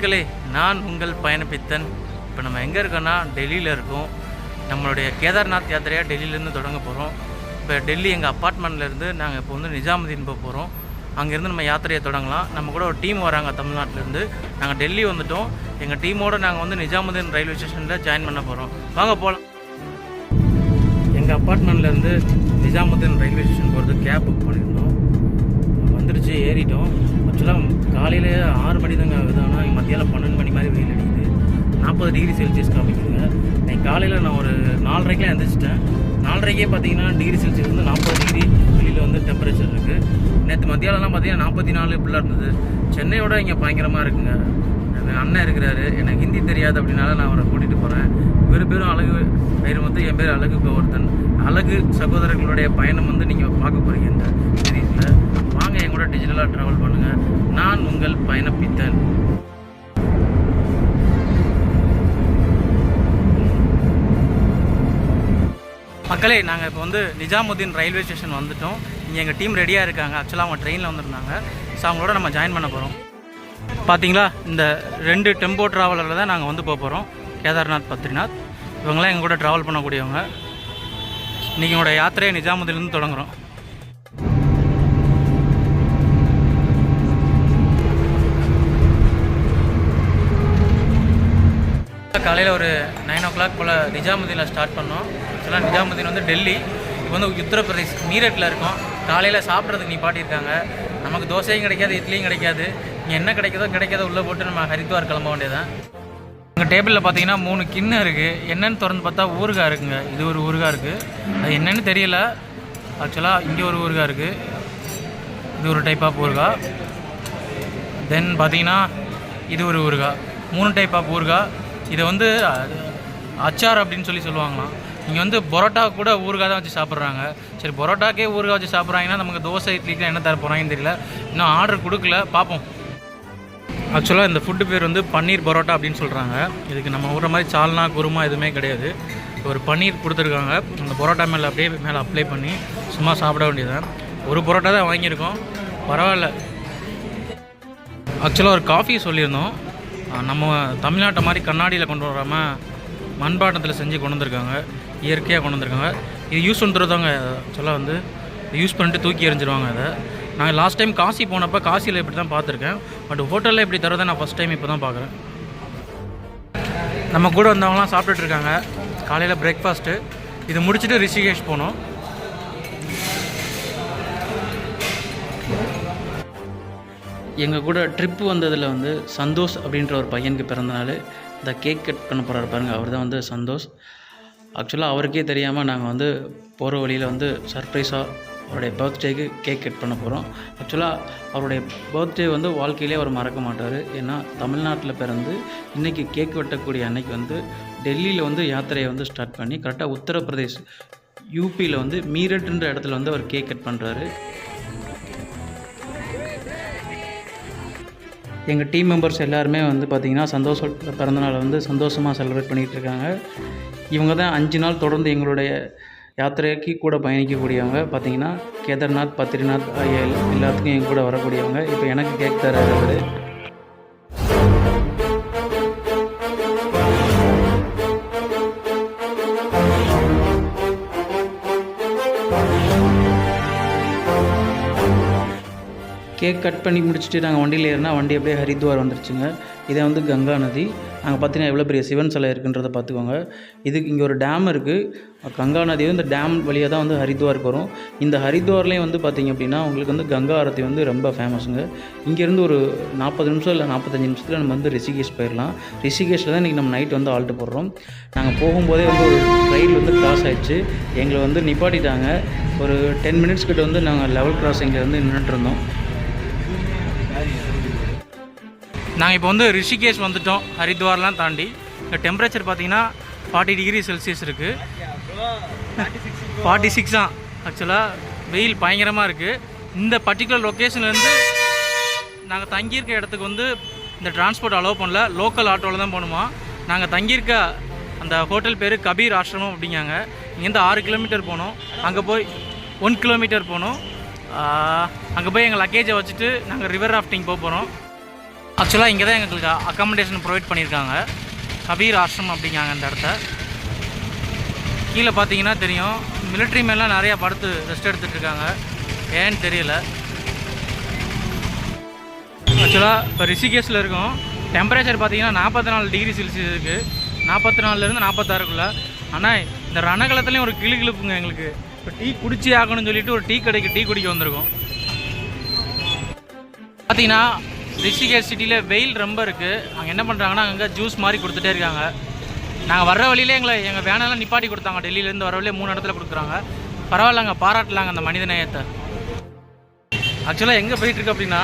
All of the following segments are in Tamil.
மக்களே நான் உங்கள் பயணப்பித்தன். இப்போ நம்ம எங்கே இருக்கோன்னா டெல்லியில் இருக்கோம். நம்மளுடைய கேதார்நாத் யாத்திரையாக டெல்லியிலேருந்து தொடங்க போகிறோம் இப்போ டெல்லி எங்கள் அப்பார்ட்மெண்ட்லேருந்து நாங்கள் இப்போ வந்து நிஜாமுதீன் போக போகிறோம் அங்கேருந்து நம்ம யாத்திரையை தொடங்கலாம். நம்ம கூட ஒரு டீம் வராங்க தமிழ்நாட்டிலேருந்து நாங்கள் டெல்லி வந்துட்டோம். எங்கள் டீமோடு நாங்கள் வந்து நிஜாமுதீன் ரயில்வே ஸ்டேஷனில் ஜாயின் பண்ண போகிறோம் வாங்க போகலாம் எங்கள் அப்பார்ட்மெண்ட்லேருந்து நிஜாமுதீன் ரயில்வே ஸ்டேஷன் போகிறது கேப் புக் பண்ணியிருந்தோம். வந்துடுச்சு ஏறிட்டோம். ஆக்சுவலாக காலையில் ஆறு மணி தாங்க ஆகுது. ஆனால் இங்கே மத்தியானம் பன்னெண்டு மணி மாதிரி வெயில் அடிக்குது. நாற்பது டிகிரி செல்சியஸ் காமிக்குதுங்க. இன்னைக்கு காலையில் நான் ஒரு நாலரைக்கெலாம் எழுந்திரிச்சிட்டேன் நாலரைக்கே பார்த்தீங்கன்னா டிகிரி செல்சியஸ் வந்து நாற்பது டிகிரி வெளியில் வந்து டெம்பரேச்சர் இருக்குது நேற்று மத்தியானம்லாம் பார்த்தீங்கன்னா நாற்பத்தி நாலு இப்படிலாம் இருந்தது. சென்னையோட இங்கே பயங்கரமாக இருக்குங்க. அண்ணன் இருக்கிறாரு. எனக்கு ஹிந்தி தெரியாது அப்படின்னால நான் அவரை கூட்டிகிட்டு போகிறேன் இவர் பேரும் அழகு வைரமுத்து என் பேர் அழகு கோவர்தன். அழகு சகோதரர்களுடைய பயணம் வந்து நீங்கள் பார்க்க போகிறீங்க இந்த சீரீஸில். வாங்க என் கூட டிஜிட்டலாக ட்ராவல் பண்ணுங்கள் நான் உங்கள் பயணப்பித்தன். மக்களே நாங்கள் இப்போ வந்து நிஜாமுதீன் ரயில்வே ஸ்டேஷன் வந்துட்டோம். இங்கே எங்கள் டீம் ரெடியாக இருக்காங்க. ஆக்சுவலாக அவங்க ட்ரெயினில் வந்திருந்தாங்க. ஸோ அவங்களோட நம்ம ஜாயின் பண்ண போகிறோம் பார்த்தீங்களா இந்த ரெண்டு டெம்போ ட்ராவலரில் தான் நாங்கள் வந்து போக போகிறோம் கேதார்நாத் பத்ரிநாத். இவங்களாம் எங்கள் கூட ட்ராவல் பண்ணக்கூடியவங்க. இன்றைக்கி என்னோட யாத்திரையை நிஜாமுதிலேருந்து தொடங்குறோம். காலையில் ஒரு நைன் ஓ கிளாக் போல் நிஜாமுதீனில் ஸ்டார்ட் பண்ணோம். ஆக்சுவலாக நிஜாமுதீன் வந்து டெல்லி. இப்போ வந்து உத்தரப்பிரதேஷ் மீரட்டில் இருக்கோம். காலையில் சாப்பிட்றதுக்கு நிப்பாட்டியிருக்காங்க நமக்கு தோசையும் கிடைக்காது இட்லியும் கிடைக்காது. என்ன கிடைக்குதோ கிடைக்காதோ உள்ளே போட்டு நம்ம ஹரித்வார் கிளம்ப வேண்டியதான் எங்கள் டேபிளில் பார்த்தீங்கன்னா மூணு கிண்ணம் இருக்குது என்னென்னு திறந்து பார்த்தா ஊறுகாய் இருக்குங்க. இது ஒரு ஊறுகாய் இருக்குது அது என்னென்னு தெரியல. ஆக்சுவலாக இங்கே ஒரு ஊறுகாய் இருக்குது இது ஒரு டைப் ஆஃப் ஊறுகாய். தென் பார்த்தீங்கன்னா இது ஒரு ஊறுகாய். மூணு டைப் ஆஃப் ஊறுகாய். இதை வந்து அச்சார் அப்படின்னு சொல்லி சொல்லுவாங்களாம். இங்கே வந்து பரோட்டா கூட ஊறுகாய் தான் வச்சு சாப்பிட்றாங்க. சரி பரோட்டாக்கே ஊறுகாய் வச்சு சாப்பிட்றாங்கன்னா நமக்கு தோசை இட்லிக்கு என்ன தர போகிறாங்கன்னு தெரியல. இன்னும் ஆர்டர் கொடுக்கல. பார்ப்போம் ஆக்சுவலாக இந்த ஃபுட்டு பேர் வந்து பன்னீர் பரோட்டா அப்படின்னு சொல்கிறாங்க இதுக்கு நம்ம ஊற மாதிரி சால்னா குருமா எதுவுமே கிடையாது. ஒரு பன்னீர் கொடுத்துருக்காங்க. அந்த பரோட்டா மேலே அப்படியே மேலே அப்ளை பண்ணி சும்மா சாப்பிட வேண்டியதுதான். ஒரு பரோட்டா தான் வாங்கியிருக்கோம். பரவாயில்ல. ஆக்சுவலாக ஒரு காஃபி சொல்லியிருந்தோம். நம்ம தமிழ்நாட்டை மாதிரி கண்ணாடியில் கொண்டு வராமல் மண்பாட்டத்தில் செஞ்சு கொண்டு வந்திருக்காங்க. இயற்கையாக கொண்டு வந்திருக்காங்க. இது யூஸ் பண்ணுறதாங்க ஆக்சுவலாக வந்து யூஸ் பண்ணிட்டு தூக்கி எறிஞ்சிருவாங்க அதை. நான் லாஸ்ட் டைம் காசி போனப்போ காசியில் இப்படி தான் பார்த்துருக்கேன் பட் ஹோட்டலில் இப்படி தரதை நான் ஃபஸ்ட் டைம் இப்போ தான் பார்க்குறேன். நம்ம கூட வந்தவங்களாம் சாப்பிட்டுட்ருக்காங்க காலையில் பிரேக்ஃபாஸ்ட்டு இது முடிச்சுட்டு ரிஷிகேஷ் போனோம். எங்கள் கூட ட்ரிப்பு வந்ததில் வந்து சந்தோஷ் அப்படின்ற ஒரு பையனுக்கு பிறந்தநாள் இந்த கேக் கட் பண்ண போகிறாரு பாருங்கள் அவர் தான் வந்து சந்தோஷ். ஆக்சுவலாக அவருக்கே தெரியாமல் நாங்கள் வந்து போகிற வழியில் வந்து சர்ப்ரைஸாக அவருடைய பர்த்டேக்கு கேக் கட் பண்ண போகிறோம் ஆக்சுவலாக அவருடைய பர்த்டே வந்து வாழ்க்கையிலே அவர் மறக்க மாட்டார். ஏன்னா தமிழ்நாட்டில் பிறந்து இன்றைக்கி கேக் வெட்டக்கூடிய அன்னைக்கு வந்து டெல்லியில் வந்து யாத்திரையை வந்து ஸ்டார்ட் பண்ணி கரெக்டாக உத்தரப்பிரதேஷ் யூபியில் வந்து மீரட்ன்ற இடத்துல வந்து அவர் கேக் கட் பண்ணுறாரு எங்கள் டீம் மெம்பர்ஸ் எல்லாருமே வந்து பார்த்திங்கன்னா சந்தோஷ பிறந்தநாளை வந்து சந்தோஷமாக செலிப்ரேட் பண்ணிகிட்டு இருக்காங்க. இவங்க தான் அஞ்சு நாள் தொடர்ந்து எங்களுடைய யாத்திரைக்கு கூட பயணிக்கக்கூடியவங்க பார்த்தீங்கன்னா கேதார்நாத் பத்ரிநாத் எல்லாத்துக்கும் என் கூட வரக்கூடியவங்க. இப்போ எனக்கு கேக் தராரு கேக் கட் பண்ணி முடிச்சுட்டு நாங்கள் வண்டியில் ஏறினா வண்டி அப்படியே ஹரித்வார் வந்துருச்சுங்க. இதை வந்து கங்கா நதி. நாங்கள் பார்த்தீங்கன்னா எவ்வளோ பெரிய சிவன் சிலை இருக்குன்றதை பார்த்துக்கோங்க இதுக்கு இங்கே ஒரு டேம் இருக்குது கங்கா நதி வந்து இந்த டேம் வழியாக தான் வந்து ஹரித்வாருக்கு வரும். இந்த ஹரித்வார்லேயும் வந்து பார்த்திங்க அப்படின்னா உங்களுக்கு வந்து கங்கா ஆரத்தி வந்து ரொம்ப ஃபேமஸுங்க இங்கேருந்து ஒரு நாற்பது நிமிஷம் இல்லை நாற்பத்தஞ்சு நிமிஷத்தில் நம்ம வந்து ரிஷிகேஷ் போயிடலாம் ரிஷிகேஷில் தான் இன்றைக்கி நம்ம நைட் வந்து ஆல்ட்டு போடுறோம். நாங்கள் போகும்போதே வந்து ஒரு ரயில் வந்து கிராஸ் ஆயிடுச்சு. எங்களை வந்து நிப்பாட்டிட்டாங்க. ஒரு டென் மினிட்ஸ் கிட்ட வந்து நாங்கள் லெவல் கிராசிங்கில் வந்து நின்றுட்டு இருந்தோம். நாங்கள் இப்போ வந்து ரிஷிகேஷ் வந்துட்டோம் ஹரித்வார்லாம் தாண்டி. இந்த டெம்பரேச்சர் பார்த்தீங்கன்னா ஃபார்ட்டி டிகிரி செல்சியஸ் இருக்குது ஃபார்ட்டி சிக்ஸ் தான் ஆக்சுவலாக வெயில் பயங்கரமாக இருக்குது இந்த பர்டிகுலர் லொக்கேஷன்லேருந்து நாங்கள் தங்கியிருக்க இடத்துக்கு வந்து இந்த டிரான்ஸ்போர்ட் அலோவ் பண்ணல. லோக்கல் ஆட்டோவில் தான் போகணுமா? நாங்கள் தங்கியிருக்க அந்த ஹோட்டல் பேர் கபீர் ஆசிரமம் அப்படிங்காங்க. இங்கேருந்து ஆறு கிலோமீட்டர் போனோம். அங்கே போய் ஒன் கிலோமீட்டர் போனோம். அங்கே போய் எங்கள் லக்கேஜை வச்சுட்டு நாங்கள் ரிவர் ராஃப்டிங் போக போகிறோம் ஆக்சுவலாக இங்கே தான் எங்களுக்கு அக்காமடேஷன் ப்ரொவைட் பண்ணியிருக்காங்க கபீர் ஆசிரம் அப்படிங்காங்க அந்த இடத்த. கீழே பார்த்தீங்கன்னா தெரியும். மிலிட்ரி மேலாம் நிறையா படுத்து ரெஸ்ட் எடுத்துட்டு இருக்காங்க. ஏன்னு தெரியல. ஆக்சுவலாக இப்போ ரிஷிகேஷில் இருக்கோம். டெம்பரேச்சர் பார்த்தீங்கன்னா நாற்பத்தி நாலு டிகிரி செல்சியஸ் இருக்குது நாற்பத்தி நாலுலேருந்து நாற்பத்தாறுக்குள்ள. ஆனால் இந்த ரணகலத்துலேயும் ஒரு கிளி கிளுப்புங்க எங்களுக்கு. இப்போ டீ குடிச்சி ஆகணும்னு சொல்லிட்டு ஒரு டீ கடைக்கு டீ குடிக்க வந்திருக்கோம். பார்த்தீங்கன்னா ரிஷிகேஷ் சிட்டியில் வெயில் ரொம்ப இருக்குது அங்கே என்ன பண்ணுறாங்கன்னா அங்கே ஜூஸ் மாதிரி கொடுத்துட்டே இருக்காங்க. நாங்கள் வர்ற வழியிலே எங்களை எங்கள் வேனெல்லாம் நிப்பாட்டி கொடுத்தாங்க. டெல்லியிலேருந்து வர வழியிலே மூணு இடத்துல கொடுக்குறாங்க. பரவாயில்லங்க பாராட்டலாங்க அந்த மனித நேயத்தை. ஆக்சுவலாக எங்கே போயிட்டுருக்கு அப்படின்னா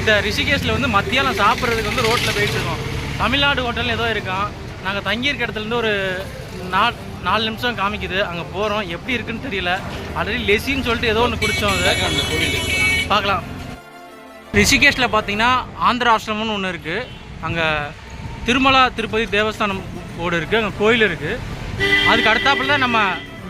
இந்த ரிஷிகேஷில் வந்து மத்தியானம் சாப்பிட்றதுக்கு வந்து ரோட்டில் போயிட்டுருக்கோம் தமிழ்நாடு ஹோட்டல் ஏதோ இருக்கான் நாங்கள் தங்கியிருக்க இடத்துலேருந்து ஒரு நாலு நாலு நிமிஷம் காமிக்குது. அங்கே போகிறோம் எப்படி இருக்குன்னு தெரியல. ஆல்ரெடி லெசின்னு சொல்லிட்டு ஏதோ ஒன்று குடித்தோம் அது. பார்க்கலாம். ரிஷிகேஷில் பார்த்தீங்கன்னா ஆந்திர ஆசிரமம்னு ஒன்று இருக்குது அங்கே திருமலா திருப்பதி தேவஸ்தானம் போர்டு இருக்குது அங்கே கோயில் இருக்குது அதுக்கு அடுத்தாப்புல தான் நம்ம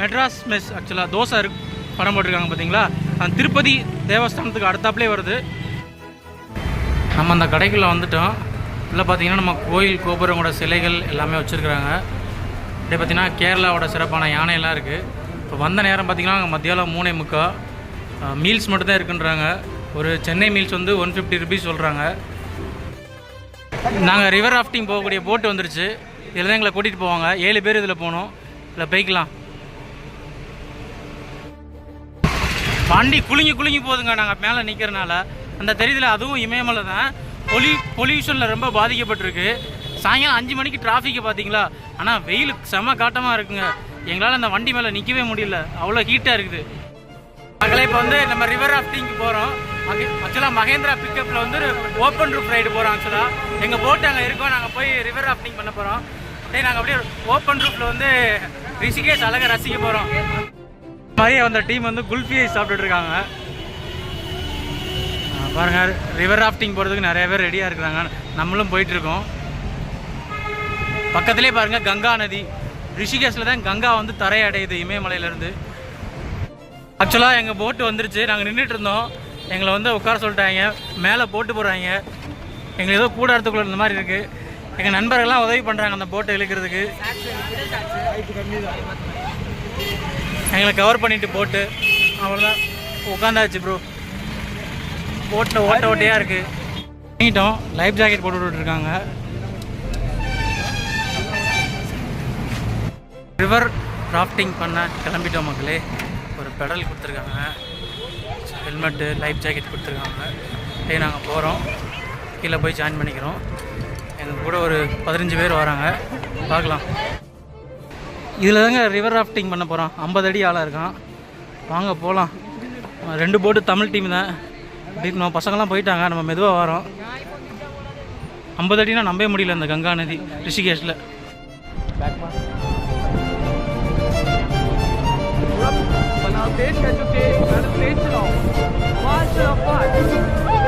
மெட்ராஸ் மெஸ் ஆக்சுவலாக தோசை இருக்கு. படம் போட்டிருக்காங்க பார்த்தீங்களா அந்த திருப்பதி தேவஸ்தானத்துக்கு அடுத்தாப்புலே வருது. நம்ம அந்த கடைக்குள்ளே வந்துட்டோம். இல்லை பார்த்தீங்கன்னா நம்ம கோயில் கோபுரங்களோட சிலைகள் எல்லாமே வச்சுருக்குறாங்க. அப்படியே பார்த்தீங்கன்னா கேரளாவோட சிறப்பான யானையெல்லாம் இருக்குது இப்போ வந்த நேரம் பார்த்தீங்கன்னா அங்கே மத்தியானம் மூணே முக்கா மீல்ஸ் மட்டும்தான் இருக்குன்றாங்க. ஒரு சென்னை மீல்ஸ் வந்து ஒன் ஃபிஃப்டி ருபீஸ் சொல்கிறாங்க நாங்கள் ரிவர் ராஃப்டிங் போகக்கூடிய போட்டு வந்துருச்சு. இதில் தான் எங்களை கூட்டிகிட்டு போவாங்க. ஏழு பேர் இதில் போகணும். இல்லை போய்க்கலாம். வண்டி குலுங்கி குலுங்கி போகுதுங்க. நாங்கள் மேலே நிற்கிறனால அந்த தெரியுதுல அதுவும் இமயமலை தான் பொலி பொல்யூஷனில் ரொம்ப பாதிக்கப்பட்டிருக்கு. சாயங்காலம் அஞ்சு மணிக்கு டிராஃபிக்கு பார்த்தீங்களா ஆனால் வெயில் செம காட்டமாக இருக்குங்க. எங்களால் அந்த வண்டி மேலே நிற்கவே முடியல. அவ்வளோ ஹீட்டாக இருக்குது. மகளே இப்போ வந்து நம்ம ரிவர் ராஃப்டிங்க்கு போகிறோம் ஆக்சுவலாக மகேந்திரா பிக்கப்பில் வந்து ஓப்பன் ரூப் ரைடு போகிறோம் ஆக்சுவலாக எங்கள் போட்டு அங்கே இருக்கோம். நாங்கள் போய் ரிவர் ராஃப்டிங் பண்ண போகிறோம் அப்படியே நாங்கள் அப்படியே ஓப்பன் ரூப்பில் வந்து ரிஷிகேஷ் அழகாக ரசிக்க போகிறோம் மாதிரி அந்த டீம் வந்து குல்ஃபியை சாப்பிட்டுட்டு இருக்காங்க. பாருங்கள் பாருங்க ரிவர் ராஃப்டிங் போகிறதுக்கு நிறைய பேர் ரெடியாக இருக்கிறாங்க. நம்மளும் போயிட்டு இருக்கோம். பக்கத்துலேயே பாருங்க கங்கா நதி. ரிஷிகேஷில் தான் கங்கா வந்து தரையடையுது இமயமலையிலேருந்து ஆக்சுவலாக எங்கள் போட்டு வந்துருச்சு. நாங்கள் நின்றுட்டு இருந்தோம். எங்களை வந்து உட்கார சொல்லிட்டாங்க மேலே போட்டு போடுறாங்க. எங்களுக்கு ஏதோ கூட இடத்துக்குள்ள இருந்த மாதிரி இருக்குது எங்கள் நண்பர்கள்லாம் உதவி பண்ணுறாங்க அந்த போட்டை இழுக்கிறதுக்கு. எங்களை கவர் பண்ணிட்டு போட்டு அவ்வளோதான் உட்காந்தாச்சு ப்ரோ போட்டில் ஓட்ட ஓட்டையாக இருக்குது வாங்கிட்டோம். லைஃப் ஜாக்கெட் போட்டு விட்டுருக்காங்க ரிவர் ராஃப்டிங் பண்ண கிளம்பிட்டோம் மக்களே. ஒரு பெடல் கொடுத்துருக்காங்க. ஹெல்மெட்டு லைஃப் ஜாக்கெட் கொடுத்துருக்காங்க. அப்படியே நாங்கள் போகிறோம் கீழே போய் ஜாயின் பண்ணிக்கிறோம். எங்கள் கூட ஒரு பதினஞ்சு பேர் வராங்க. பார்க்கலாம். இதில் தாங்க ரிவர் ராஃப்டிங் பண்ண போகிறோம் ஐம்பது அடி ஆளாக இருக்கான். வாங்க போகலாம் ரெண்டு போட்டு தமிழ் டீம் தான். நம்ம பசங்கள்லாம் போயிட்டாங்க. நம்ம மெதுவாக வரோம். ஐம்பது அடினா நம்பவே முடியல இந்த கங்கா நதி ரிஷிகேஷில். बनाओ तेज कर जो तेज मैंने तेज चलाओ फास्ट चलाओ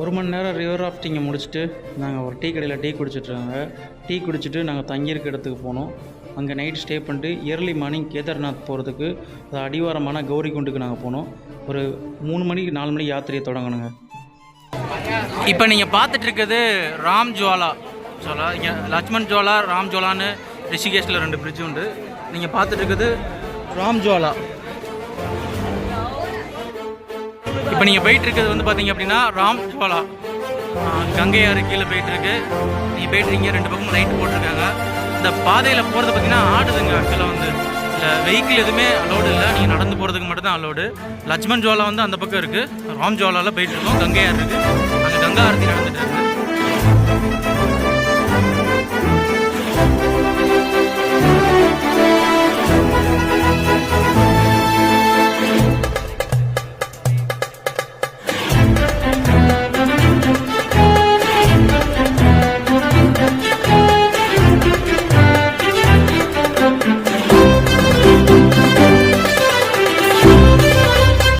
ஒரு மணி நேரம் ரிவர் ராஃப்டிங்கை முடிச்சுட்டு நாங்கள் ஒரு டீ கடையில் டீ குடிச்சிட்ருக்காங்க டீ குடிச்சிட்டு நாங்கள் தங்கியிருக்க இடத்துக்கு போனோம். அங்கே நைட் ஸ்டே பண்ணிட்டு இயர்லி மார்னிங் கேதார்நாத் போகிறதுக்கு அது அடிவாரமான கௌரிகுண்டுக்கு நாங்கள் போனோம். ஒரு மூணு மணிக்கு நாலு மணிக்கு யாத்திரையை தொடங்கணுங்க இப்போ நீங்கள் பார்த்துட்டு இருக்கிறது ராம் ஜுவாலா. ஜுவாலா இங்கே லக்ஷ்மண் ஜுவாலா ராம் ஜுவாலான்னு ரிஷிகேஷில் ரெண்டு பிரிட்ஜ் உண்டு. நீங்கள் பார்த்துட்டு ராம் ஜுவாலா. இப்போ நீங்கள் போயிட்டு இருக்கிறது வந்து பார்த்தீங்க அப்படின்னா ராம் ஜுவாலா கங்கை ஆறு கீழே போயிட்டு இருக்கு நீங்கள் போயிட்டு ரெண்டு பக்கமும் லைட் போட்டிருக்காங்க. இந்த பாதையில் போகிறது பார்த்தீங்கன்னா ஆடுதுங்க. ஆக்சுவலாக வந்து இல்லை வெஹிக்கிள் எதுவுமே அலோடு இல்லை. நீங்கள் நடந்து போகிறதுக்கு மட்டும்தான் அலோடு லட்சுமண் ஜுவாலா வந்து அந்த பக்கம் இருக்குது ராம் ஜுவாலாவில் போயிட்டுருக்கோம். கங்கை ஆறு இருக்குது அங்கே கங்கா ஆரத்தி நடந்துட்டு இருக்குது